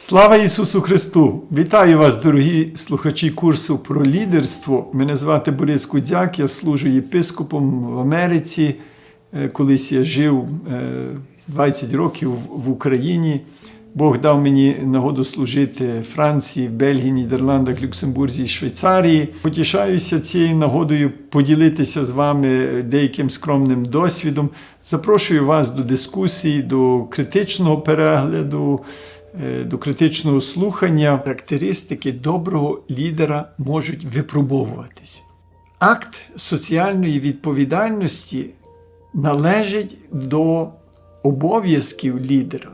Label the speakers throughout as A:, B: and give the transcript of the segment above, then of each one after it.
A: Слава Ісусу Христу! Вітаю вас, дорогі слухачі курсу про лідерство. Мене звати Борис Кудзяк, я служу єпископом в Америці. Е, Колись я жив е, 20 років в Україні. Бог дав мені нагоду служити Франції, Бельгії, Нідерландах, Люксембурзі і Швейцарії. Потішаюся цією нагодою поділитися з вами деяким скромним досвідом. Запрошую вас до дискусії, до критичного перегляду, е, до критичного слухання. Характеристики доброго лідера можуть випробовуватися. Акт соціальної відповідальності належить до обов'язків лідера.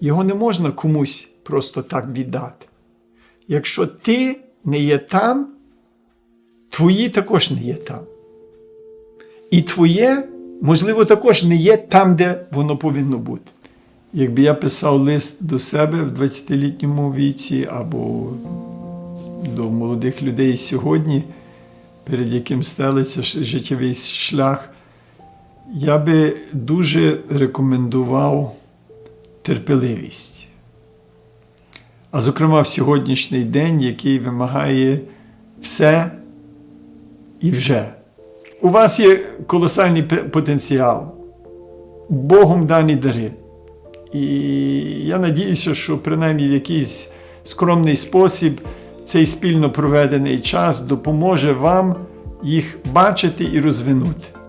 A: Його не можна комусь просто так віддати. Якщо ти не є там, твої також не є там. І твоє, можливо, також не є там, де воно повинно бути. Якби я писав лист до себе в 20-літньому віці або до молодих людей сьогодні, перед яким стелиться життєвий шлях, я би дуже рекомендував терпеливість. А зокрема, в сьогоднішній день, який вимагає все і вже. У вас є колосальний потенціал, Богом дані дари. І я надіюся, що принаймні в якийсь скромний спосіб цей спільно проведений час допоможе вам їх бачити і розвинути.